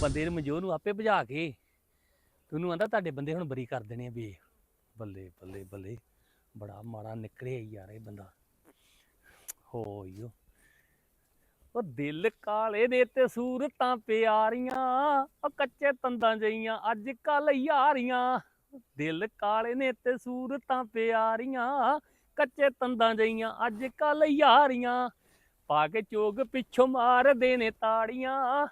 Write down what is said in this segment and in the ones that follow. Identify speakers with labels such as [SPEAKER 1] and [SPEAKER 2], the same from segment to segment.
[SPEAKER 1] ਬੰਦੇ ਨੂੰ ਮਨਜੋਤ ਨੂੰ ਆਪੇ ਭਜਾ ਕੇ ਤੈਨੂੰ ਆਂਦਾ ਤੁਹਾਡੇ ਬੰਦੇ ਹੁਣ ਬਰੀ ਕਰ ਦੇਣੇ ਆ ਵੀ ਬੱਲੇ ਬੱਲੇ ਬੱਲੇ। ਬੜਾ ਮਾੜਾ ਨਿਕਲਿਆ ਯਾਰ ਇਹ ਬੰਦਾ। ਹੋਈਓ ਉਹ ਦਿਲ ਕਾਲੇ ਦੇ ਤੇ ਸੂਰਤਾਂ ਪਿਆਰੀਆਂ, ਉਹ ਕੱਚੇ ਤੰਦਾਂ ਜਈਆਂ ਅੱਜ ਕੱਲ ਯਾਰੀਆਂ। ਦਿਲ ਕਾਲੇ ਨੇ ਤੇ ਸੂਰਤਾਂ ਪਿਆਰੀਆਂ, ਕੱਚੇ ਤੰਦਾਂ ਜਈਆਂ ਅੱਜ ਕੱਲ ਯਾਰੀਆਂ। ਪਾ ਕੇ ਚੋਗ ਪਿੱਛੋਂ ਮਾਰਦੇ ਨੇ ਤਾੜੀਆਂ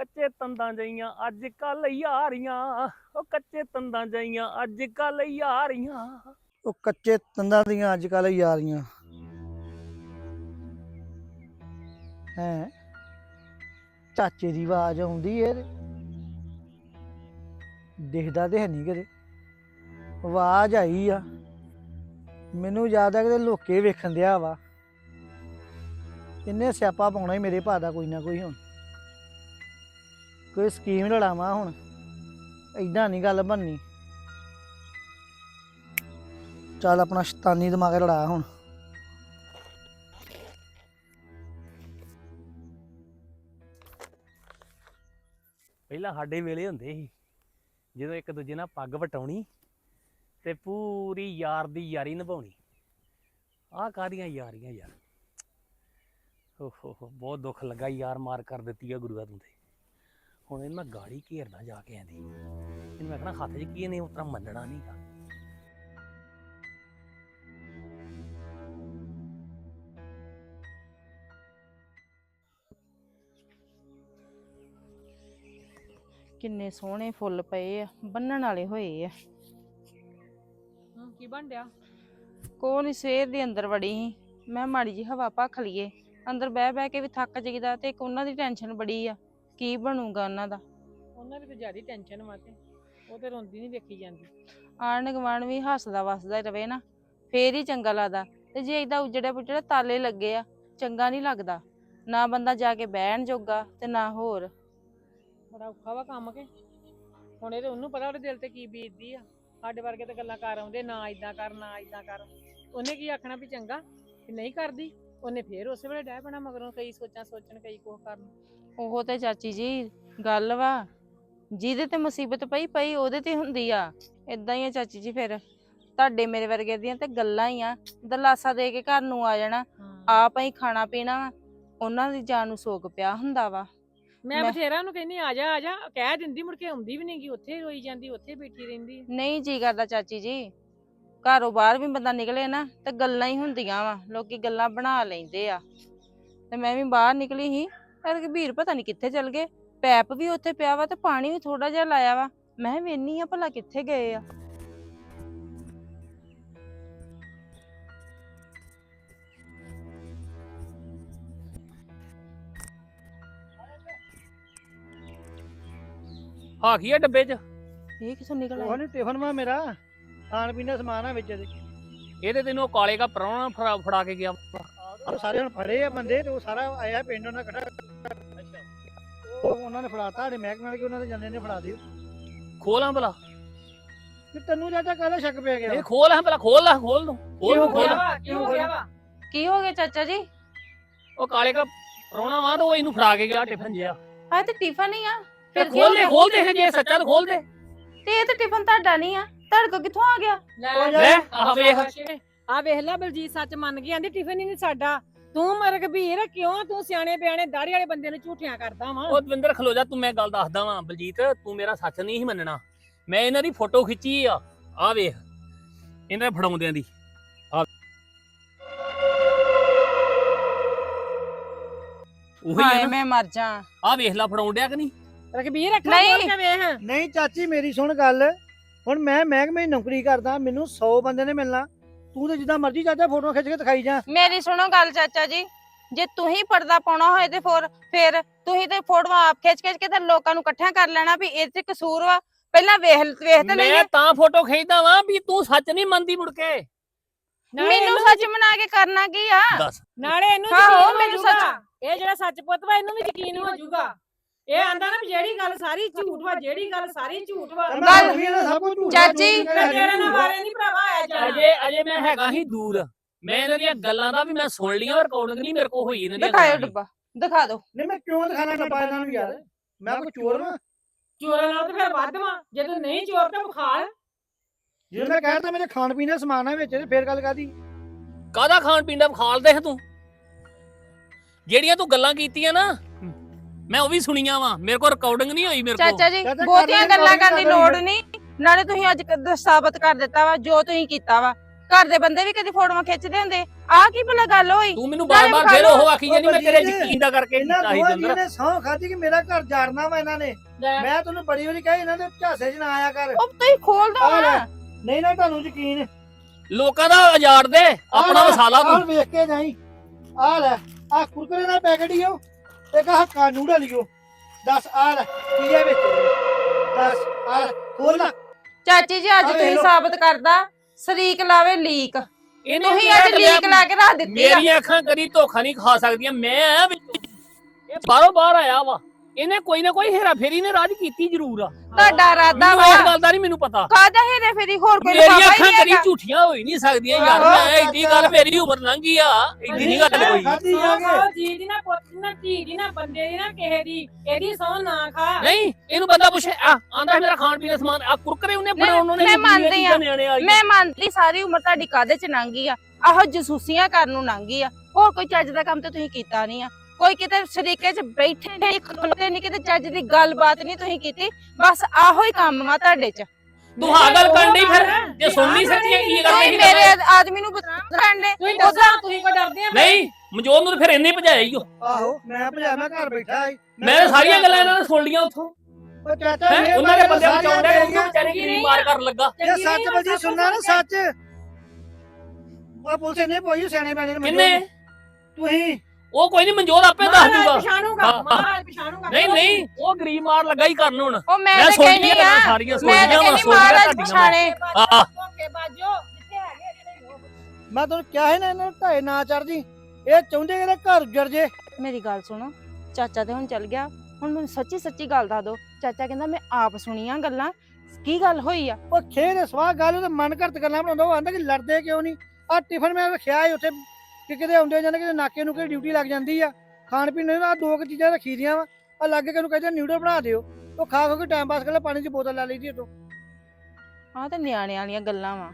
[SPEAKER 1] ਕੱਚੇ ਤੰਦਾਂ ਜਈਆਂ ਅੱਜ ਕੱਲ ਯਾਰੀਆਂ, ਉਹ ਕੱਚੇ ਤੰਦਾਂ ਜਈਆਂ ਅੱਜ ਕੱਲ ਯਾਰੀਆਂ।
[SPEAKER 2] ਉਹ ਕੱਚੇ ਤੰਦਾਂ ਦੀਆਂ ਅੱਜ ਕੱਲ ਯਾਰੀਆਂ। ਹੈ? ਚਾਚੇ ਦੀ ਆਵਾਜ਼ ਆਉਂਦੀ ਏ ਦੇਖਦਾ ਤੇ ਹੈ ਨਹੀਂ ਕਿਤੇ। ਆਵਾਜ਼ ਆਈ ਆ। ਮੈਨੂੰ ਯਾਦ ਆ ਕਿਤੇ ਲੋਕੇ ਵੇਖਣ ਦਿਆ ਵਾ। ਇਹਨੇ ਸਿਆਪਾ ਪਾਉਣਾ ਹੀ ਮੇਰੇ ਭਾ ਦਾ ਕੋਈ ਨਾ ਕੋਈ ਹੁਣ। ਕੋਈ ਸਕੀਮ ਲੜਾਵਾਂ ਹੁਣ। ਐਦਾਂ ਨਹੀਂ ਗੱਲ ਬਣਨੀ। ਚੱਲ ਆਪਣਾ ਸ਼ੈਤਾਨੀ ਦਿਮਾਗ ਲੜਾ ਹੁਣ।
[SPEAKER 1] ਪਹਿਲਾਂ ਸਾਡੇ ਵੇਲੇ ਹੁੰਦੇ ਸੀ, ਜਦੋਂ ਇੱਕ ਦੂਜੇ ਨਾਲ ਪੱਗ ਵਟਾਉਣੀ ਤੇ ਪੂਰੀ ਯਾਰ ਦੀ ਯਾਰੀ ਨਿਭਾਉਣੀ। ਆਹ ਕਾਦੀਆਂ ਯਾਰੀਆਂ ਯਾਰ। ਓਹੋ ਬਹੁਤ ਦੁੱਖ ਲੱਗਾ ਯਾਰ ਮਾਰ ਕਰ ਦਿੱਤੀ ਆ ਗੁਰੂਆ ਤੂੰ ਤੇ। ਹੁਣ ਇਹਨੂੰ ਮੈਂ ਗਾੜੀ ਘੇਰਦਾ ਜਾ ਕੇ ਆਂਦੀ। ਇਹਨੂੰ ਮੈਂ ਕਹਣਾ ਹੱਥ 'ਚ ਕੀ ਨੇ ਉਤਰਾ ਮੰਨਣਾ ਨਹੀਂਗਾ
[SPEAKER 3] ਕਿੰਨੇ ਸੋਹਣੇ ਫੁੱਲ ਪਏ ਆ ਬੰਨਣ ਵਾਲੇ ਹੋਏ ਆ।
[SPEAKER 4] ਹਾਂ ਕੀ ਬਣ ਡਿਆ?
[SPEAKER 3] ਹੀ ਸਵੇਰ ਦੇ ਅੰਦਰ ਵੜੀ ਸੀ। ਮੈਂ ਮਾੜੀ ਜੀ ਹਵਾ ਭੱਖ ਲਈਏ। ਅੰਦਰ ਬਹਿ ਬਹਿ ਕੇ ਵੀ ਥੱਕ ਜਾਈਦਾ ਤੇ ਇੱਕ ਉਹਨਾਂ ਦੀ ਟੈਨਸ਼ਨ ਬੜੀ ਆ। ਕੀ ਬਣੂਗਾ ਉਹਨਾਂ ਦਾ?
[SPEAKER 4] ਉਹਨਾਂ ਦੀ ਤੇ ਜ਼ਿਆਦਾ ਟੈਨਸ਼ਨ ਵਾ ਤੇ ਉਹ ਤੇ ਰੋਂਦੀ ਨਹੀਂ ਵੇਖੀ ਜਾਂਦੀ।
[SPEAKER 3] ਆਣ ਗਵਾਣ ਵੀ ਹੱਸਦਾ ਵਸਦਾ ਰਵੇ ਨਾ ਫੇਰ ਹੀ ਚੰਗਾ ਲੱਗਦਾ। ਤੇ ਜੇ ਏਦਾਂ ਉਜੜੇ ਪੁਜੜੇ ਤਾਲੇ ਲੱਗੇ ਆ ਚੰਗਾ ਨਹੀਂ ਲੱਗਦਾ। ਨਾ ਬੰਦਾ ਜਾ ਕੇ ਬਹਿਣ ਜੋਗਾ ਤੇ ਨਾ ਹੋਰ।
[SPEAKER 4] ਬੜਾ ਔਖਾ ਵਾ ਕੰਮ ਕੇ। ਹੁਣ ਇਹ ਤੇ ਉਹਨੂੰ ਪਤਾ ਉਹਦੇ ਦਿਲ ਤੇ ਕੀ ਬੀਤਦੀ ਆ। ਸਾਡੇ ਵਰਗੇ ਤੇ ਗੱਲਾਂ ਕਰ ਆਉਂਦੇ ਨਾ ਇਦਾਂ ਕਰ ਨਾ ਇਦਾਂ ਕਰ। ਉਹਨੇ ਕੀ ਆਖਣਾ ਵੀ ਚੰਗਾ ਕਿ ਨਹੀਂ ਕਰਦੀ ਉਹਨੇ ਫੇਰ ਉਸੇ ਵੇਲੇ ਡਹਿ ਪੈਣਾ ਮਗਰੋਂ ਕਈ ਸੋਚਾਂ ਸੋਚਣ ਕਈ ਕੁਛ ਕਰਨ।
[SPEAKER 3] ਉਹ ਤੇ ਚਾਚੀ ਜੀ ਗੱਲ ਵਾ। ਜਿਹਦੇ ਤੇ ਮੁਸੀਬਤ ਪਈ ਪਈ ਉਹਦੇ ਤੇ ਹੁੰਦੀ ਆ। ਇਦਾਂ ਹੀ ਆ ਚਾਚੀ ਜੀ ਫਿਰ। ਤੁਹਾਡੇ ਮੇਰੇ ਵਰਗੇ ਦੀਆਂ ਤੇ ਗੱਲਾਂ ਹੀ ਆ। ਦਲਾਸਾ ਦੇ ਕੇ ਘਰ ਨੂੰ ਆ ਜਾਣਾ। ਆਪ ਹੀ ਖਾਣਾ ਪੀਣਾ। ਉਹਨਾਂ ਦੀ ਜਾਨ ਨੂੰ ਸੋਗ ਪਿਆ ਹੁੰਦਾ ਵਾ।
[SPEAKER 4] ਮੈਂ ਬਥੇਰਾ ਉਹਨੂੰ ਕਹਿੰਦੀ ਆ ਜਾ ਆ ਜਾ। ਕਹਿ ਦਿੰਦੀ ਮੁੜ ਕੇ ਆਉਂਦੀ ਵੀ ਨਹੀਂਗੀ। ਉੱਥੇ ਰੋਈ ਜਾਂਦੀ ਉੱਥੇ ਬੈਠੀ ਰਹਿੰਦੀ।
[SPEAKER 3] ਨਹੀਂ ਜੀ ਕਰਦਾ ਚਾਚੀ ਜੀ। ਘਰੋਂ ਬਾਹਰ ਵੀ ਬੰਦਾ ਨਿਕਲੇ ਨਾ ਤੇ ਗੱਲਾਂ ਹੀ ਹੁੰਦੀਆਂ ਵਾ। ਲੋਕੀ ਗੱਲਾਂ ਬਣਾ ਲੈਂਦੇ ਆ। ਤੇ ਮੈਂ ਵੀ ਬਾਹਰ ਨਿਕਲੀ ਸੀ। ਪਰ ਵੀਰ ਪਤਾ ਨਹੀਂ ਕਿੱਥੇ ਚਲ ਗਏ। ਪੈਪ ਵੀ ਉੱਥੇ ਪਿਆ ਵਾ ਤੇ ਪਾਣੀ ਵੀ ਥੋੜਾ ਜਿਹਾ ਲਾਇਆ ਵਾ। ਮੈਂ ਵੇਨੀ ਆ ਭਲਾ ਕਿੱਥੇ ਗਏ ਆ।
[SPEAKER 1] ਆ ਕੀ ਆ ਡੱਬੇ 'ਚ?
[SPEAKER 3] ਇਹ ਕਿਥੋਂ ਨਿਕਲ
[SPEAKER 2] ਉਹ
[SPEAKER 3] ਆਇਆ?
[SPEAKER 2] ਨਹੀਂ ਟਿਫਨ ਵਾ ਮੇਰਾ। ਖਾਣ ਪੀਣ ਦਾ ਸਮਾਨ ਆ ਵਿੱਚ ਇਹਦੇ।
[SPEAKER 1] ਇਹਦੇ ਤੈਨੂੰ ਉਹ ਕਾਲੇ ਦਾ ਪ੍ਰਾਹੁਣਾ ਫੜਾ ਫੜਾ ਕੇ ਗਿਆ
[SPEAKER 2] ਉਹ ਸਾਰੇ ਹੁਣ ਫੜੇ ਆ ਬੰਦੇ ਤੇ ਉਹ ਸਾਰਾ ਆਇਆ ਪਿੰਡ ਉਹਨਾਂ ਇਕੱਠਾ ਉਹ ਉਹਨਾਂ ਨੇ ਫੜਾਤਾ ਸਾਡੇ ਮਹਿਕਮੇ ਵਾਲੇ ਕਿ ਉਹਨਾਂ ਦੇ ਜਾਂਦੇ ਨੇ ਫੜਾ ਦਿਓ
[SPEAKER 1] ਖੋਲਾਂ ਭਲਾ।
[SPEAKER 2] ਤੇ ਤੈਨੂੰ ਚਾਚਾ ਕਾਹਦਾ ਸ਼ੱਕ ਪਿਆ ਗਿਆ?
[SPEAKER 1] ਇਹ ਖੋਲ ਹਾਂ ਭਲਾ ਖੋਲ ਲਾ ਖੋਲ ਨੂੰ ਖੋਲ ਨੂੰ
[SPEAKER 2] ਕਿਉਂ
[SPEAKER 1] ਖੋਲ।
[SPEAKER 2] ਖੋਲ?
[SPEAKER 4] ਕਿਉਂ ਹੋ ਗਿਆ ਵਾ?
[SPEAKER 3] ਕੀ ਹੋ ਗਿਆ ਚਾਚਾ ਜੀ?
[SPEAKER 1] ਉਹ ਕਾਲੇ ਦਾ ਪ੍ਰਾਹੁਣਾ ਵਾ ਤਾਂ ਉਹ ਇਹਨੂੰ ਫੜਾ ਕੇ ਗਿਆ ਟਿਫਨ ਜਿਆ
[SPEAKER 3] ਆ ਤੇ ਟਿਫਨ ਹੀ ਆ।
[SPEAKER 1] ਤੇ
[SPEAKER 3] ਫਿਰ
[SPEAKER 1] ਖੋਲ ਦੇ ਖੋਲ ਦੇ ਜੇ ਸੱਚਾ ਤਾਂ ਖੋਲ ਦੇ।
[SPEAKER 3] ਤੇ ਇਹ ਤੇ ਟਿਫਨ ਤੁਹਾਡਾ ਨਹੀਂ ਆ। ਤੁਹਾਡੇ ਕੋਲ ਕਿੱਥੋਂ ਆ ਗਿਆ?
[SPEAKER 1] ਲੈ ਆਹ ਵੇਖ।
[SPEAKER 4] ਆ ਵੇਖ ਲੈ ਬਲਜੀਤ ਸੱਚ ਮੰਨ ਗਈ ਆਂਦੀ ਟਿਫਨ ਹੀ ਨਹੀਂ ਸਾਡਾ। ਤੂੰ ਮਰ ਗੰਭੀਰ ਕਿਉਂ ਤੂੰ ਸਿਆਣੇ ਬਿਆਣੇ ਦਾੜੀ ਵਾਲੇ ਬੰਦੇ ਨੂੰ ਝੂਠਿਆਂ ਕਰਦਾ ਵਾ?
[SPEAKER 1] ਉਹ ਦਵਿੰਦਰ ਖਲੋ ਜਾ ਤੂੰ ਮੈਂ ਗੱਲ ਦੱਸਦਾ ਵਾਂ ਬਲਜੀਤ ਤੂੰ ਮੇਰਾ ਸੱਚ ਨਹੀਂ ਸੀ ਮੰਨਣਾ। ਮੈਂ ਇਹਨਾਂ ਦੀ ਫੋਟੋ ਖਿੱਚੀ ਆ। ਆ ਵੇਖ ਇਹਨਾਂ ਦੇ ਫੜਾਉਂਦਿਆਂ ਦੀ। ਆ ਉਹੀ
[SPEAKER 3] ਹਾਏ
[SPEAKER 1] ਆ ਨਾ।
[SPEAKER 3] ਮੈਂ ਮਰ ਜਾ।
[SPEAKER 1] ਆ ਵੇਖ ਲਾ ਫੜਾਉਂਦਿਆ ਕਿ ਨਹੀਂ?
[SPEAKER 4] ਰਘਬੀਰ ਅੱਖਾਂ
[SPEAKER 3] ਨਹੀਂ।
[SPEAKER 4] ਖੋਲ ਕੇ ਵੇਖ।
[SPEAKER 2] ਨਹੀਂ ਚਾਚੀ ਮੇਰੀ ਸੁਣ ਗੱਲ। ਹੁਣ ਮੈਂ ਮਹਿਕਮੇ 'ਚ ਨੌਕਰੀ ਕਰਦਾ ਮੈਨੂੰ 100 ਬੰਦੇ ਨੇ ਮਿਲਣਾ। ਤੂੰ ਤੇ ਜਿੱਦਾਂ ਮਰਜ਼ੀ ਚਾਚਾ ਫੋਟੋ ਖਿੱਚ ਕੇ ਦਿਖਾਈ ਜਾ।
[SPEAKER 3] ਮੇਰੀ ਸੁਣੋ ਗੱਲ ਚਾਚਾ ਜੀ। ਜੇ ਤੁਸੀਂ ਪਰਦਾ ਪਾਉਣਾ ਹੋਏ ਤੇ ਫਿਰ ਫਿਰ ਤੁਸੀਂ ਤੇ ਫੋਟੋਆਂ ਆਪ ਖਿੱਚ ਖਿੱਚ ਕੇ ਤੇ ਲੋਕਾਂ ਨੂੰ ਇਕੱਠਿਆਂ ਕਰ ਲੈਣਾ ਵੀ ਇਹ ਕਸੂਰ ਵਾ। ਪਹਿਲਾਂ ਵੇਖ ਵੇਖ ਤੇ
[SPEAKER 1] ਮੈਂ
[SPEAKER 3] ਲਈਏ।
[SPEAKER 1] ਤਾਂ ਫੋਟੋ ਖਿੱਚਦਾ ਵਾਂ ਵੀ ਤੂੰ ਸੱਚ ਨਹੀਂ ਮੰਨਦੀ ਮੁੜ ਕੇ।
[SPEAKER 4] ਨਾਲੇ
[SPEAKER 3] ਮੈਨੂੰ
[SPEAKER 4] ਇਹਨੂੰ
[SPEAKER 3] ਸੱਚ ਮਨਾ ਕੇ ਕਰਨਾ ਕੀ ਆ?
[SPEAKER 1] ਦੱਸ।
[SPEAKER 4] ਨਾਲੇ ਇਹਨੂੰ
[SPEAKER 3] ਆਹੋ,
[SPEAKER 4] ਯਕੀਨ ਹੋ
[SPEAKER 3] ਮੈਨੂੰ
[SPEAKER 4] ਜਾਊਗਾ। ਇਹ ਜਿਹੜਾ ਸੱਚ ਪੁੱਤ ਵਾ ਇਹਨੂੰ ਵੀ ਯਕੀਨ ਹੋ ਜਾਊਗਾ। ਇਹ ਆਂਦਾ ਨਾ ਵੀ ਜਿਹੜੀ ਗੱਲ ਸਾਰੀ ਝੂਠ ਵਾ ਜਿਹੜੀ ਗੱਲ ਸਾਰੀ ਝੂਠ ਵਾ।
[SPEAKER 3] ਗੱਲ- ਚਾਚੀ,
[SPEAKER 4] ਤੇਰੇ ਨਾਲ ਬਾਰੇ ਨਹੀਂ ਭਰਾਵਾ ਆਇਆ ਜਾਣਾ।
[SPEAKER 1] ਅਜੇ ਅਜੇ ਮੈਂ ਹੈਗਾ ਹੀ ਦੂਰ। ਮੈਂ ਇਹਨਾਂ ਦੀਆਂ ਗੱਲਾਂ ਦਾ ਵੀ ਮੈਂ ਸੁਣ ਲਈਆਂ ਰਿਕਾਰਡਿੰਗ ਨਹੀਂ ਮੇਰੇ ਕੋਲ ਹੋਈ ਇਹਨਾਂ ਦੀਆਂ
[SPEAKER 3] ਦਿਖਾਇਓ
[SPEAKER 1] ਗੱਲਾਂ ਦੀ।
[SPEAKER 3] ਡੱਬਾ ਦਿਖਾ ਦਿਓ।
[SPEAKER 2] ਨਹੀਂ ਮੈਂ ਕਿਉਂ ਦਿਖਾਣਾ ਡੱਬਾ ਇਹਨਾਂ ਨੂੰ ਯਾਰ? ਮੈਂ ਕੋਈ ਚੋਰ ਵਾਂ।
[SPEAKER 4] ਚੋਰਾਂ ਨਾਲ ਤਾਂ ਫਿਰ ਵੱਧ ਵਾ। ਜੇ ਤੂੰ ਨਹੀਂ ਚੋਰ ਤਾਂ ਬਖਾਲ
[SPEAKER 2] ਜੇ ਮੈਂ ਕਹਿਤਾ ਮੇਰੇ ਖਾਣ ਪੀਣ ਦਾ ਸਮਾਨ ਹੈ ਵਿੱਚ ਤੇ ਫੇਰ ਗੱਲ ਕਾਦੀ
[SPEAKER 1] ਕਾਹਦਾ ਖਾਣ ਪੀਣ ਦਾ ਖਾਲਦੇ ਹੈ ਤੂੰ? ਜਿਹੜੀਆਂ ਤੂੰ ਗੱਲਾਂ ਕੀਤੀਆਂ ਨਾ ਮੈਂ ਉਹ ਵੀ ਸੁਣੀਆਂ ਵਾ ਮੇਰੇ ਕੋਲ ਰਿਕਾਰਡਿੰਗ ਨਹੀਂ ਹੋਈ ਮੇਰੇ ਕੋਲ।
[SPEAKER 3] ਚਾਚਾ ਜੀ
[SPEAKER 2] ਚਾਚਾ
[SPEAKER 3] ਬਹੁਤੀਆਂ
[SPEAKER 2] ਕਰ
[SPEAKER 3] ਗੱਲਾਂ
[SPEAKER 2] ਕਰ
[SPEAKER 3] ਕਰਨ ਦੀ। ਲੋੜ ਨਹੀਂ। ਨਾਲੇ ਤੁਸੀਂ ਅੱਜ ਕ- ਸਾਬਤ ਕਰ ਦਿੱਤਾ ਵਾ ਜੋ ਤੁਸੀਂ ਕੀਤਾ ਵਾ। ਘਰ ਦੇ ਬੰਦੇ ਵੀ ਕਦੀ ਫੋਟੋਆਂ ਖਿੱਚਦੇ ਹੁੰਦੇ ਆਹ ਕੀ ਭਲਾ ਗੱਲ ਹੋਈ?
[SPEAKER 1] ਤੂੰ ਮੈਨੂੰ
[SPEAKER 3] ਨਾਲੇ
[SPEAKER 1] ਬਾਰ-ਬਾਰ ਫੇਰ ਉਹ ਆਖੀ
[SPEAKER 2] ਉਹ
[SPEAKER 1] ਜਾਂਦੀ ਮੈਂ ਤੇਰੇ ਯਕੀਨ ਦਾ ਕਰਕੇ
[SPEAKER 2] ਇਹਨਾਂ
[SPEAKER 1] ਕੀਤਾ ਸੀ
[SPEAKER 2] ਦੋਵਾਂ
[SPEAKER 1] ਦੰਦਰ
[SPEAKER 2] ਜੀਆਂ ਨੇ ਸਹੁੰ ਖਾਧੀ ਕਿ ਮੇਰਾ ਘਰ ਜਾੜਨਾ ਵਾ ਇਹਨਾਂ ਨੇ? ਮੈਂ ਤੁਹਾਨੂੰ ਬੜੀ ਵਾਰੀ ਕਹੀ ਇਹਨਾਂ ਦੇ ਝਾਸੇ 'ਚ ਨਾ ਆਇਆ ਕਰ।
[SPEAKER 3] ਉਹ ਤੁਸੀਂ ਖੋਲ ਦੋ
[SPEAKER 2] ਆ ਲੈ।
[SPEAKER 3] ਨਾ
[SPEAKER 2] ਨਹੀਂ ਨਾ ਤੁਹਾਨੂੰ ਯਕੀਨ।
[SPEAKER 1] ਲੋਕਾਂ ਦਾ ਉਜਾੜ ਦੇ ਆਪਣਾ ਵਸਾਲਾ
[SPEAKER 2] ਆਹ
[SPEAKER 1] ਤੂੰ।
[SPEAKER 2] ਵੇਖ ਕੇ ਜਾਈ। ਆ ਲੈ ਆ ਕੁਰਕਰੇ ਦਾ ਪੈਕਟ ਹੀ ਓ ਤੇ ਕਾ ਹੱਕਾ ਨੂਡਲ ਹੀ ਓ ਦੱਸ ਆ ਲੈ ਕੀ ਹੈ ਵਿੱਚ? ਦੱਸ ਆ ਲੈ ਖੋਲ ਲੈ
[SPEAKER 3] ਚਾਚੀ ਜੀ ਅੱਜ
[SPEAKER 2] ਵੇਖ
[SPEAKER 3] ਤੁਸੀਂ
[SPEAKER 2] ਲਓ।
[SPEAKER 3] ਸਾਬਤ ਕਰਦਾ ਸਰੀਕ ਲਾਵੇ ਲੀਕ।
[SPEAKER 1] ਇਹਨੇ
[SPEAKER 3] ਤੁਸੀਂ ਅੱਜ ਲੀਕ ਲਾ ਕੇ ਰੱਖ ਦਿੱਤੀ ਆ।
[SPEAKER 1] ਮੇਰੀਆਂ ਅੱਖਾਂ ਕਦੀ ਧੋਖਾ ਨਹੀਂ ਖਾ ਸਕਦੀਆਂ। ਮੈਂ ਵਿੱਚ। ਇਹ ਬਾਹਰੋਂ ਬਾਹਰ ਆਇਆ ਵਾ। ਇਹਨੇ ਕੋਈ ਨਾ ਕੋਈ ਹੇਰਾ ਫੇਰੀ ਨੇ ਰਾਜ ਕੀਤੀ ਜ਼ਰੂਰ ਆ।
[SPEAKER 3] ਤੁਹਾਡਾ ਇਰਾਦਾ
[SPEAKER 1] ਮੈਨੂੰ
[SPEAKER 3] ਵਾ।
[SPEAKER 1] ਇਸ ਗੱਲ ਦਾ ਨਹੀਂ ਮੈਨੂੰ ਪਤਾ।
[SPEAKER 3] ਕਾਹਦਾ ਹੀਰੇ ਫੇਰੀ ਹੋਰ ਕੋਈ
[SPEAKER 1] ਮੇਰੀਆਂ
[SPEAKER 3] ਲਿਫਾਫਾ
[SPEAKER 1] ਅੱਖਾਂ
[SPEAKER 3] ਹੀ ਨਹੀਂ
[SPEAKER 1] ਝੂਠੀਆਂ ਹੋਈ ਨਹੀਂ ਸਕਦੀਆਂ ਯਾਰ ਮੈਂ ਏਡੀ ਗੱਲ ਮੇਰੀ ਉਮਰ ਲੰਘੀ ਆ ਏਡੀ ਨਹੀਂ ਗੱਲ ਕੋਈ।
[SPEAKER 2] ਖਾਧੀ ਜਾਗੇ
[SPEAKER 4] ਜੀ ਦੀ ਨਾ ਪੁੱਤ ਦੀ ਨਾ ਧੀ ਦੀ ਨਾ ਬੰਦੇ ਦੀ ਨਾ ਕਿਸੇ ਦੀ ਇਹਦੀ ਸੌ ਨਾ ਖਾ।
[SPEAKER 1] ਨਹੀਂ ਇਹਨੂੰ ਬੰਦਾ ਪੁੱਛੇ ਆ ਆਂਦਾ ਮੇਰਾ ਖਾਣ ਪੀਣ ਦਾ ਸਮਾਨ ਆ ਕੁਰਕਰੇ ਉਹਨੇ
[SPEAKER 3] ਨਹੀਂ,
[SPEAKER 1] ਬਣਾਉਣ ਉਹਨੇ
[SPEAKER 3] ਮੈਂ ਮੰਨਦੀ ਆ।
[SPEAKER 1] ਨਿਆਣੇ ਆਈ
[SPEAKER 3] ਮੈਂ ਮੰਨਦੀ ਸਾਰੀ ਉਮਰ ਤੁਹਾਡੀ ਕਾਦੇ ਚ ਲੰਘੀ ਆ? ਆਹੋ ਜਸੂਸੀਆਂ ਕਰਨ ਨੂੰ ਲੰਘੀ ਆ। ਹੋਰ ਕੋਈ ਚੱਜ ਦਾ ਕੰਮ ਤੇ ਤੁਸੀਂ ਕੀਤਾ ਨਹੀਂ ਆ। ਕੋਈ ਕਿਤੇ ਸ਼ਰੀਕੇ ਚ ਬੈਠੇ ਨਹੀਂ ਖਲੋਤੇ ਨਹੀਂ ਕਿਤੇ ਚੱਜ ਦੀ ਗੱਲਬਾਤ ਨਹੀਂ ਤੁਸੀਂ ਕੀਤੀ ਬਸ ਆਹੋ ਹੀ ਕੰਮ ਆ ਤੁਹਾਡੇ ਚ।
[SPEAKER 1] ਤੂੰ ਹਾਂ ਗੱਲ ਕਰਨ ਫਿਰ? ਜੇ ਸੁਣਨੀ ਸੱਚੀ ਹੈ ਕੀ ਗੱਲ ਨਹੀਂ
[SPEAKER 3] ਮੇਰੇ ਆਦਮੀ ਨੂੰ ਬਤਾਉਣ ਦੇ।
[SPEAKER 4] ਤੁਸੀਂ ਦੱਸੋ ਤੁਸੀਂ ਕੋ ਡਰਦੇ ਆ
[SPEAKER 1] ਨਹੀਂ ਮਨਜੋਤ ਨੂੰ ਫਿਰ ਇੰਨੇ ਭਜਾਇਆ ਹੀ ਉਹ
[SPEAKER 2] ਆਹੋ ਮੈਂ ਭਜਾ ਮੈਂ ਘਰ ਬੈਠਾ
[SPEAKER 1] ਮੈਂ ਸਾਰੀਆਂ ਗੱਲਾਂ ਇਹਨਾਂ ਨੇ ਸੁਣ ਲੀਆਂ ਉੱਥੋਂ।
[SPEAKER 2] ਉਹ ਚਾਚਾ
[SPEAKER 1] ਉਹਨਾਂ ਦੇ ਬੰਦੇ ਬਚਾਉਂਦੇ
[SPEAKER 2] ਕਹਿ
[SPEAKER 1] ਉਹਨੂੰ ਵਿਚਾਰੇ ਗਰੀਬ ਮਾਰ ਕਰਨ ਲੱਗਾ।
[SPEAKER 2] ਇਹ ਸੱਚ ਬਲਜੀ ਸੁਣਨਾ ਨਾ ਸੱਚ। ਉਹ ਪੁਲਿਸ ਨੇ ਪੋਈ ਸਿਆਣੇ ਬਣੇ ਨੇ
[SPEAKER 1] ਕਿੰਨੇ?
[SPEAKER 2] ਤੁਸੀਂ
[SPEAKER 1] ਉਹ ਕੋਈ ਨਹੀਂ ਮਨਜੋਤ ਆਪੇ ਦੱਸ ਦੂਗਾ।
[SPEAKER 4] ਪਛਾਣੂਗਾ
[SPEAKER 1] ਹਾਂ, ਹਾਂ।
[SPEAKER 4] ਮਹਾਰਾਜ ਪਛਾਣੂਗਾ।
[SPEAKER 1] ਨਹੀਂ ਨਹੀਂ ਉਹ ਗਰੀਬ ਮਾਰ ਲੱਗਾ ਹੀ ਕਰਨ ਹੁਣ।
[SPEAKER 3] ਉਹ ਮੈਂ ਤਾਂ ਕਹਿੰਦੀ ਆ
[SPEAKER 1] ਸਾਰੀਆਂ ਸੁਣ
[SPEAKER 3] ਮੈਂ ਮਹਾਰਾਜ ਪਛਾਣੇ।
[SPEAKER 1] ਆਹ।
[SPEAKER 4] ਧੋਕੇ ਬਾਜੋ ਜਿੱਥੇ ਹੈਗੇ ਜਿਹੜੇ ਲੋਕ
[SPEAKER 2] ਮੈਂ ਤੁਹਾਨੂੰ ਕਿਹਾ ਹੈ ਨਾ ਇਹਨਾਂ ਢਾਏ ਨਾ ਚੜ ਜੀ। ਇਹ ਚਾਹੁੰਦੇ ਇਹਦਾ ਘਰ ਉੱਜੜ ਜੇ।
[SPEAKER 3] ਮੇਰੀ ਗੱਲ ਸੁਣੋ ਚਾਚਾ ਤੇ ਹੁਣ ਚੱਲ ਗਿਆ। ਹੁਣ ਮੈਨੂੰ ਸੱਚੀ ਸੱਚੀ ਗੱਲ ਦੱਸ ਦਿਓ। ਚਾਚਾ ਕਹਿੰਦਾ ਮੈਂ ਆਪ ਸੁਣੀਆਂ ਗੱਲਾਂ। ਕੀ ਗੱਲ ਹੋਈ ਆ?
[SPEAKER 2] ਉਹ ਖੇ ਦੇ ਸਵਾਹ ਗੱਲ ਉਹਦੇ ਮਨ ਘਰਤ ਗੱਲਾਂ ਬਣਾਉਂਦਾ। ਉਹ ਆਂਦਾ ਕਿ ਲੜਦੇ ਕਿਉਂ ਨਹੀਂ ਆ ਟਿਫਨ ਮੈਂ ਰੱਖਿਆ ਸੀ ਉੱਥੇ। ਕਿ ਕਿਤੇ ਆਉਂਦੇ ਜਾਂਦੇ ਕਿਤੇ ਨਾਕੇ ਨੂੰ ਕਿ ਡਿਊਟੀ ਲੱਗ ਜਾਂਦੀ ਆ। ਖਾਣ ਪੀਣ ਨੂੰ ਆ ਦੋ ਕੁ ਚੀਜ਼ਾਂ ਰੱਖੀ ਦੀਆਂ ਵਾ। ਆ ਲੱਗੇ ਕਿ ਨੂੰ ਕਹਿੰਦੇ ਨਿਊਡਲ ਬਣਾ ਦਿਓ। ਉਹ ਖਾ ਖਾ ਕੇ ਟਾਈਮ ਪਾਸ ਕਰ ਲੈ ਪਾਣੀ ਦੀ ਬੋਤਲ ਲੈ ਲਈਦੀ ਉਤੋਂ
[SPEAKER 3] ਆਹ ਤੇ ਨਿਆਣੇ ਵਾਲੀਆਂ ਗੱਲਾਂ ਵਾ।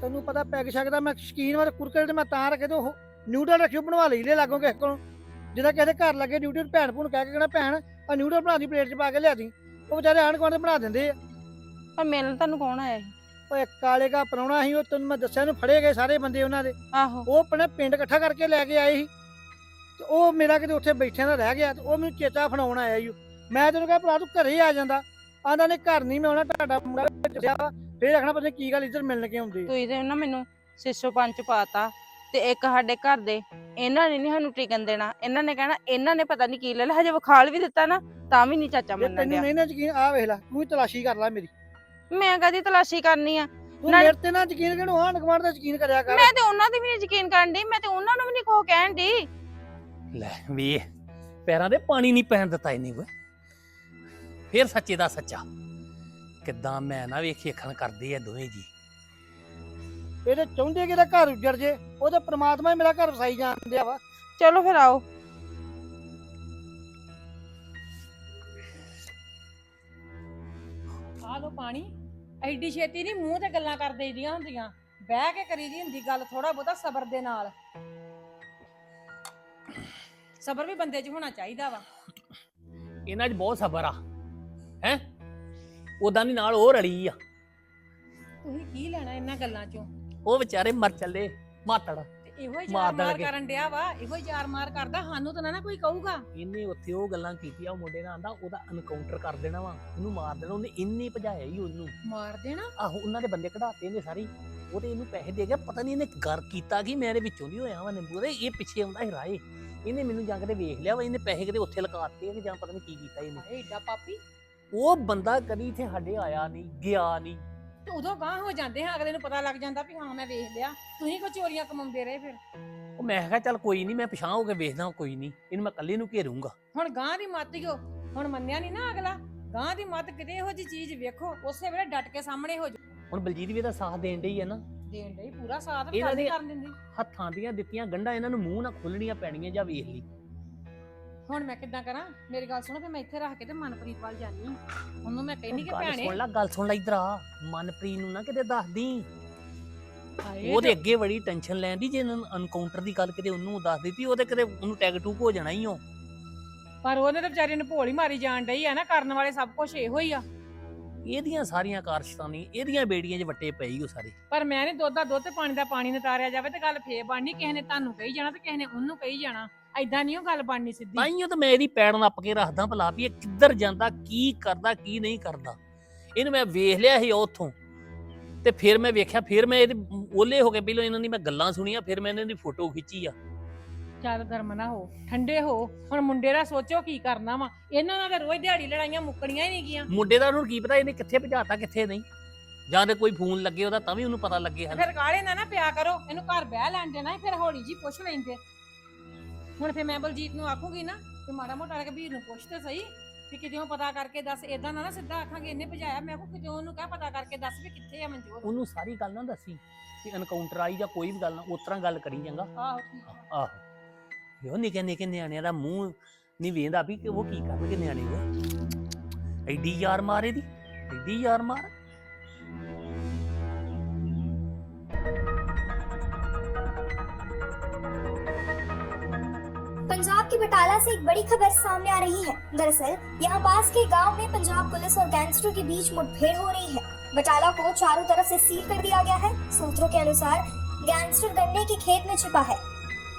[SPEAKER 2] ਤੈਨੂੰ ਪਤਾ ਪੈਗ ਸ਼ੈਗ ਦਾ ਮੈਂ ਸ਼ਕੀਨ ਵਾਰ ਕੁਰਕਰੇ ਤੇ ਮੈਂ ਤਾਂ ਰੱਖੇ ਤੇ ਉਹ ਨਿਊਡਲ ਰੱਖਿਓ ਬਣਵਾ ਲਈਦੇ ਲਾਗੋਂ ਕਿਸੇ ਕੋਲੋਂ। ਜਿਹਦਾ ਕਿਸੇ ਦੇ ਘਰ ਲੱਗੇ ਡਿਊਟੀ ਤੇ ਭੈਣ ਭੂਣ ਕਹਿ ਕੇ ਕਹਿਣਾ ਭੈਣ ਆ ਨਿਊਡਲ ਬਣਾ ਦੀ ਪਲੇਟ 'ਚ ਪਾ ਕੇ ਲਿਆ ਦੀ। ਉਹ ਵਿਚਾਰੇ ਆਣ ਗੁਆਂਢ ਬਣਾ ਦਿੰਦੇ ਆ।
[SPEAKER 3] ਪਰ ਮਿਲਣ ਤੁਹਾਨੂੰ ਕੌਣ ਆਇਆ ਸੀ?
[SPEAKER 2] ਓਏ ਕਾਲੇ ਦਾ ਪਰਾਉਣਾ ਸੀ ਉਹ ਤੈਨੂੰ ਮੈਂ ਦੱਸਿਆ ਨੂੰ ਫੜੇ ਗਏ ਸਾਰੇ ਬੰਦੇ ਉਹਨਾਂ ਦੇ।
[SPEAKER 3] ਆਹੋ।
[SPEAKER 2] ਉਹ ਆਪਣੇ ਪਿੰਡ ਇਕੱਠਾ ਕਰਕੇ ਲੈ ਕੇ ਆਏ ਸੀ। ਤੇ ਉਹ ਮੇਰਾ ਕਿਤੇ ਉੱਥੇ ਬੈਠਿਆਂ ਦਾ ਰਹਿ ਗਿਆ ਤੇ ਉਹ ਮੈਨੂੰ ਚੇਤਾ ਫੜਾਉਣ ਆਇਆ ਜੀ ਮੈਂ ਤੈਨੂੰ ਕਿਹਾ ਭਰਾ ਤੂੰ ਘਰੇ ਆ ਜਾਂਦਾ। ਆਂਦਾ ਨੇ ਘਰ ਨਹੀਂ ਮੈਂ ਆਉਣਾ ਤੁਹਾਡਾ ਮੁੰਡਾ ਦੱਸਿਆ ਫੇਰ ਆਖਣਾ ਪਤਾ ਨੀ ਕੀ ਗੱਲ ਇੱਧਰ ਮਿਲਣ ਕੇ ਆਉਂਦੇ।
[SPEAKER 3] ਤੁਸੀਂ ਤੇ ਨਾ ਮੈਨੂੰ ਸਿਸੋ ਪੰਚ ਪਾਤਾ ਤੇ ਇੱਕ ਸਾਡੇ ਘਰ ਦੇ ਇਹਨਾਂ ਨੇ ਨਹੀਂ ਸਾਨੂੰ ਟਿਕਣ ਦੇਣਾ। ਇਹਨਾਂ ਨੇ ਕਹਿਣਾ ਇਹਨਾਂ ਨੇ ਪਤਾ ਨਹੀਂ ਕੀ ਲੈ ਲਿਆ ਹਜੇ ਵਿਖਾਲ ਵੀ ਦਿੱਤਾ ਨਾ ਤਾਂ ਵੀ ਨਹੀਂ ਚਾਚਾ
[SPEAKER 2] ਜੇ
[SPEAKER 3] ਮੰਨਣ
[SPEAKER 2] ਤੈਨੂੰ
[SPEAKER 3] ਡਿਆ।
[SPEAKER 2] ਨਹੀਂ ਨਾ ਯਕੀਨ ਆ ਵੇਖ ਲੈ ਤੂੰ ਹੀ ਤਲਾਸ਼ੀ ਕਰ ਲੈ ਮੇਰੀ।
[SPEAKER 3] ਮੈਂ ਕਦੀ ਤਲਾਸ਼ੀ ਕਰਨੀ ਆ?
[SPEAKER 2] ਤੂੰ
[SPEAKER 3] ਨਾਲੇ-
[SPEAKER 2] ਮੇਰੇ ਤੇ ਨਾ ਯਕੀਨ ਕਿਹਨੂੰ ਹਾਂ ਨਗਵਾੜ ਦਾ ਯਕੀਨ ਕਰਿਆ ਕਰ।
[SPEAKER 3] ਮੈਂ ਤੇ ਉਹਨਾਂ ਦੀ ਵੀ ਨਹੀਂ ਯਕੀਨ ਕਰਨ ਦੀ ਮੈਂ ਤੇ ਉਹਨਾਂ ਨੂੰ ਵੀ ਨਹੀਂ ਕੋ ਕਹਿਣ ਦੀ
[SPEAKER 1] ਲੈ ਵੀ ਪੈਰਾਂ ਦੇ ਪਾਣੀ ਨਹੀਂ ਪੈਣ ਦਿੱਤਾ ਇਹਨੇ ਓਏ। ਫੇਰ ਸੱਚੇ ਦਾ ਸੱਚਾ। ਕਿੱਦਾਂ ਮੈਂ ਨਾ ਵੇਖੀ ਅੱਖਾਂ ਕਰਦੇ ਆ ਦੋਵੇਂ ਜੀ।
[SPEAKER 2] ਇਹਦੇ ਚਾਹੁੰਦੇ ਕਿ ਇਹਦਾ ਘਰ ਉੱਜੜ ਜੇ ਉਹ ਤਾਂ ਪ੍ਰਮਾਤਮਾ ਹੀ ਮੇਰਾ ਘਰ ਵਸਾਈ ਜਾਂਦਿਆ ਵਾ।
[SPEAKER 3] ਚਲੋ ਫਿਰ ਆਓ।
[SPEAKER 4] ਆ ਲੋ ਪਾਣੀ। ਐਡੀ ਛੇਤੀ ਨਹੀਂ ਮੂੰਹ ਤੇ ਗੱਲਾਂ ਕਰ ਦੇਈਦੀਆਂ ਹੁੰਦੀਆਂ। ਬਹਿ ਕੇ ਕਰੀਦੀ ਹੁੰਦੀ ਗੱਲ ਥੋੜਾ ਬਹੁਤਾ ਸਬਰ ਦੇ ਨਾਲ। ਸਬਰ ਵੀ ਬੰਦੇ 'ਚ ਹੋਣਾ ਚਾਹੀਦਾ ਵਾ।
[SPEAKER 1] ਇਹਨਾਂ 'ਚ ਬਹੁਤ ਸਬਰ ਆ। ਹੈ? ਉਦਾਂ ਦੀ ਨਾਲ ਉਹ ਰਲੀ ਆ।
[SPEAKER 4] ਤੁਸੀਂ ਕੀ ਲੈਣਾ ਇਹਨਾਂ ਗੱਲਾਂ 'ਚੋਂ?
[SPEAKER 1] ਉਹ ਵਿਚਾਰੇ ਮਰ ਚੱਲੇ ਮਾਤੜ।
[SPEAKER 4] ਇਹੋ ਹੀ
[SPEAKER 1] ਮਾਰ
[SPEAKER 4] ਯਾਰ ਮਾਰ। ਕਰਨ ਡਿਆ ਵਾ ਇਹੋ ਹੀ ਯਾਰ ਮਾਰ ਕਰਦਾ ਸਾਨੂੰ ਤਾਂ ਨਾ ਨਾ ਕੋਈ ਕਹੂਗਾ।
[SPEAKER 1] ਇਹਨੇ ਉੱਥੇ ਉਹ ਗੱਲਾਂ ਕੀਤੀਆਂ ਉਹ ਮੁੰਡੇ ਨਾਲ ਆਂਦਾ ਉਹਦਾ ਐਨਕਾਊਂਟਰ ਕਰ ਦੇਣਾ ਵਾ ਉਹਨੂੰ ਮਾਰ ਦੇਣਾ ਉਹਨੇ ਇੰਨੀ ਭਜਾਇਆ ਹੀ ਉਹਨੂੰ।
[SPEAKER 4] ਮਾਰ ਦੇਣਾ?
[SPEAKER 1] ਆਹੋ ਉਹਨਾਂ ਦੇ ਬੰਦੇ ਕਢਾਤੇ ਨੇ ਸਾਰੀ। ਉਹ ਤੇ ਇਹਨੂੰ ਪੈਸੇ ਦੇ ਗਿਆ ਪਤਾ ਨਹੀਂ ਇਹਨੇ ਗਰ ਕੀਤਾ ਕਿ ਮੈਂ ਇਹਦੇ ਵਿੱਚੋਂ ਦੀ ਹੋਇਆ ਵਾ ਨਿੰਬੂ ਦੇ ਇਹ ਪਿੱਛੇ ਆਉਂਦਾ ਸੀ ਰਾਏ। ਇਹਨੇ ਮੈਨੂੰ ਜਾ ਕੇ ਵੇਖ ਲਿਆ ਵਾ ਇਹਨੇ ਪੈਸੇ ਕਿਤੇ ਉੱਥੇ ਲਗਾਤੇ ਕਿ ਜਾਂ ਪਤਾ ਨਹੀਂ ਕੀ ਕੀਤਾ ਇਹਨੇ।
[SPEAKER 4] ਹਾਏ ਏਡਾ ਪਾਪੀ।
[SPEAKER 1] ਉਹ ਬੰਦਾ ਕਦੀ ਇੱਥੇ ਸਾਡੇ ਆਇਆ ਨਹੀਂ ਗਿਆ ਨਹੀਂ।
[SPEAKER 4] ਤੇ ਉਦੋਂ ਗਾਂ ਹੋ ਜਾਂਦੇ ਹਾਂ ਅਗਲੇ ਨੂੰ ਪਤਾ ਲੱਗ ਜਾਂਦਾ ਵੀ ਹਾਂ ਮੈਂ ਵੇਖ ਲਿਆ। ਤੁਸੀਂ ਕੋ ਚੋਰੀਆਂ ਕਮਾਉਂਦੇ ਰਹੇ ਫਿਰ?
[SPEAKER 1] ਉਹ ਮੈਂ ਕਿਹਾ ਚੱਲ ਕੋਈ ਨਹੀਂ ਮੈਂ ਪਛਾਣ ਹੋ ਕੇ ਵੇਖਦਾ ਕੋਈ ਨਹੀਂ ਇਹਨੂੰ ਮੈਂ ਇਕੱਲੇ ਨੂੰ ਘੇਰੂੰਗਾ।
[SPEAKER 4] ਹੁਣ ਗਾਂ ਦੀ ਮੱਤ ਹੀ ਹੋ ਹੁਣ ਮੰਨਿਆ ਨਹੀਂ ਨਾ ਅਗਲਾ? ਗਾਂ ਦੀ ਮੱਤ ਕਿਤੇ ਇਹੋ ਜੀ ਚੀਜ਼ ਵੇਖੋ ਉਸੇ ਵੇਲੇ ਡਟ ਕੇ ਸਾਹਮਣੇ ਹੋ ਜਾ
[SPEAKER 1] ਹੁਣ ਬਲਜੀਤ ਵੀ ਇਹਦਾ ਸਾਥ ਦੇਣ ਡਈ ਹੈ ਨਾ।
[SPEAKER 4] ਦੇਣ ਲਈ ਪੂਰਾ ਸਾਥ
[SPEAKER 1] ਇਹਨਾਂ
[SPEAKER 4] ਗੱਲ ਨੀ
[SPEAKER 1] ਦੇ-
[SPEAKER 4] ਕਰਨ ਦਿੰਦੀ?
[SPEAKER 1] ਹੱਥਾਂ ਦੀਆਂ ਦਿੱਤੀਆਂ ਗੰਢਾਂ ਇਹਨਾਂ ਨੂੰ ਮੂੰਹ ਨਾਲ ਖੋਲਣੀਆਂ ਪੈਣੀਆਂ ਜਾਂ ਵੇਖ ਲਈ।
[SPEAKER 4] ਹੁਣ ਮੈਂ ਕਿੱਦਾਂ ਕਰਾਂ? ਮੇਰੀ ਗੱਲ ਸੁਣੋ ਫਿਰ ਮੈਂ ਇੱਥੇ ਰੱਖ ਕੇ ਤੇ ਮਨਪ੍ਰੀਤ ਵੱਲ ਜਾਨੀ ਆਂ। ਉਹਨੂੰ ਮੈਂ ਕਹਿੰਦੀ ਕਿ
[SPEAKER 1] ਗੱਲ
[SPEAKER 4] ਭੈਣੇ
[SPEAKER 1] ਸੁਣ ਲੈ ਗੱਲ ਸੁਣ ਲੈ ਇਧਰ ਆ। ਮਨਪ੍ਰੀਤ ਨੂੰ ਨਾ ਕਿਤੇ ਦੱਸਦੀ।
[SPEAKER 4] ਹਾਏ
[SPEAKER 1] ਉਹਦੇ ਅੱਗੇ ਬੜੀ ਟੈਨਸ਼ਨ ਲੈਂਦੀ ਜੇ ਅਨਕਾਊਂਟਰ ਦੀ ਗੱਲ ਕਿਤੇ ਉਹਨੂੰ ਦੱਸ ਦਿੱਤੀ ਉਹਦੇ ਕਿਤੇ ਉਹਨੂੰ ਟੈਗ ਟੂਕ ਹੋ ਜਾਣਾ ਹੀ ਉਹ
[SPEAKER 4] ਪਰ ਉਹਨੇ ਤਾਂ ਵਿਚਾਰੀ ਨੂੰ ਭੋਲੀ ਮਾਰੀ ਜਾਣ ਡਈ ਆ ਨਾ ਕਰਨ ਵਾਲੇ ਸਭ ਕੁਝ ਇਹੋ ਹੀ ਆ।
[SPEAKER 1] ਇਹਦੀਆਂ ਸਾਰੀਆਂ ਕਾਰਸ਼ਤਾਨੀ ਇਹਦੀਆਂ ਬੇੜੀਆਂ 'ਚ ਵੱਟੇ ਪਈ ਉਹ ਸਾਰੇ।
[SPEAKER 4] ਪਰ ਮੈਂ ਨਹੀਂ ਦੁੱਧ ਦਾ ਦੁੱਧ ਤੇ ਪਾਣੀ ਦਾ ਪਾਣੀ ਨਤਾਰਿਆ ਜਾਵੇ ਤੇ ਗੱਲ ਫੇਰ ਬਣਨੀ ਕਿਸੇ ਨੇ ਤੁਹਾਨੂੰ ਕਹੀ ਜਾਣਾ ਤੇ ਕਿਸੇ ਨੇ ਉਹਨੂੰ ਕਹੀ ਜਾਣਾ। ਐਦਾਂ ਨਹੀਂ ਉਹ ਗੱਲ ਬਣਨੀ ਸਿੱਧੀ।
[SPEAKER 1] ਤਾਈਓ ਤਾਂ ਮੈਂ ਇਹਦੀ ਪੈੜ ਨੱਪ ਕੇ ਰੱਖਦਾ ਭਲਾ ਵੀ ਇਹ ਕਿੱਧਰ ਜਾਂਦਾ ਕੀ ਕਰਦਾ ਕੀ ਨਹੀਂ ਕਰਦਾ। ਇਹਨੂੰ ਮੈਂ ਵੇਖ ਲਿਆ ਸੀ ਉੱਥੋਂ। ਤੇ ਫਿਰ ਮੈਂ ਵੇਖਿਆ ਫਿਰ ਮੈਂ ਇਹਦੇ ਓਲੇ ਹੋ ਕੇ ਪਹਿਲਾਂ ਇਹਨਾਂ ਦੀ ਮੈਂ ਗੱਲਾਂ ਸੁਣੀਆਂ ਫਿਰ ਮੈਂ ਇਹਨਾਂ ਦੀ ਫੋਟੋ ਖਿੱਚੀ ਆ।
[SPEAKER 4] ਚੱਲ ਗਰਮ ਨਾ ਹੋ ਠੰਡੇ ਹੋ ਹੁਣ ਮੁੰਡੇ ਦਾ ਸੋਚੋ ਕੀ ਕਰਨਾ ਵਾ। ਇਹਨਾਂ ਨਾਲ ਤਾਂ ਰੋਜ਼ ਦਿਹਾੜੀ ਲੜਾਈਆਂ ਮੁੱਕਣੀਆਂ ਹੀ ਨਹੀਂ ਗੀਆਂ।
[SPEAKER 1] ਮੁੰਡੇ ਦਾ ਉਹਨੂੰ ਕੀ ਪਤਾ ਇਹਨੇ ਕਿੱਥੇ ਭਜਾਤਾ ਕਿੱਥੇ ਨਹੀਂ। ਜਾਂ ਤੇ ਕੋਈ ਫੋਨ ਲੱਗੇ ਉਹਦਾ ਤਾਂ ਵੀ ਉਹਨੂੰ ਪਤਾ ਲੱਗੇ ਹਨ
[SPEAKER 4] ਫਿਰ ਗਾਲੇ ਨਾ ਨਾ ਪਿਆ ਕਰੋ ਇਹਨੂੰ ਘਰ ਬਹਿ ਲੈਣ ਦੇਣਾ ਫਿਰ ਹੌਲੀ ਜੀ ਪੁੱਛ ਲੈਂਦੇ। ਹੁਣ ਫਿਰ ਮੈਂ ਬਲਜੀਤ ਨੂੰ ਆਖੂਗੀ ਨਾ ਕਿ ਮਾੜਾ ਮੋਟਾ ਰਘਬੀਰ ਨੂੰ ਪੁੱਛ ਤੇ ਸਹੀ ਕਿ ਕਿਤੇ ਉਹ ਪਤਾ ਕਰਕੇ ਦੱਸ ਇਦਾਂ ਨਾ ਨਾ ਸਿੱਧਾ ਆਖਾਂਗੇ ਇਹਨੇ ਭਜਾਇਆ। ਮੈਂ ਕੋ ਕਿਤੇ ਉਹਨੂੰ ਕਹਿ ਪਤਾ ਕਰਕੇ ਦੱਸ ਵੀ ਕਿੱਥੇ ਆ ਮਨਜੋਤ।
[SPEAKER 1] ਉਹਨੂੰ ਸਾਰੀ ਗੱਲ ਨਾ ਦੱਸੀ ਕਿ ਐਨਕਾਊਂਟਰ ਆਈ ਜਾਂ ਕੋਈ ਵੀ ਗੱਲ ਨਾ ਉਸ ਤਰ੍ਹਾਂ ਗੱਲ ਕਰੀ ਜਾਂਗਾ
[SPEAKER 4] ਆਹੋ ਠੀਕ ਆ।
[SPEAKER 1] ਆਹੋ। ਇਹੋ ਨਿੱਕੇ ਨਿੱਕੇ ਨਿਆਣਿਆਂ ਦਾ ਮੂੰਹ ਨਹੀਂ ਵੇਂਦਾ ਵੀ ਕਿ ਉਹ ਕੀ ਕਰਨਗੇ ਨਿਆਣੇ ਉਹ। ਐਡੀ ਯਾਰ ਮਾਰੇ ਦੀ ਐਡੀ ਯਾਰ ਮਾਰ।
[SPEAKER 5] पंजाब के बटाला से एक बड़ी खबर सामने आ रही है। दरअसल, यहाँ पास के गाँव में पंजाब पुलिस और गैंगस्टर के बीच मुठभेड़ हो रही है। बटाला को चारों तरफ़ से सील कर दिया गया है। सूत्रों के अनुसार, गैंगस्टर गन्ने के खेत में छिपा है।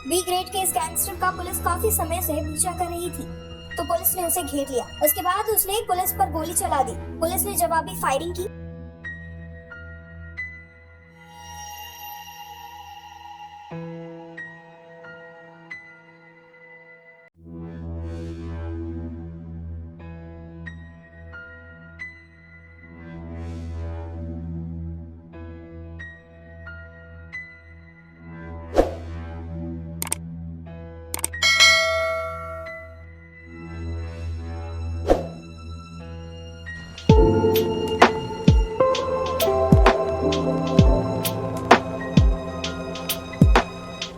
[SPEAKER 5] बी ग्रेड के इस गैंगस्टर का पुलिस काफ़ी समय से पीछा कर रही थी। तो पुलिस ने उसे घेर लिया। उसके बाद उसने पुलिस पर गोली चला दी। पुलिस ने जवाबी फायरिंग की।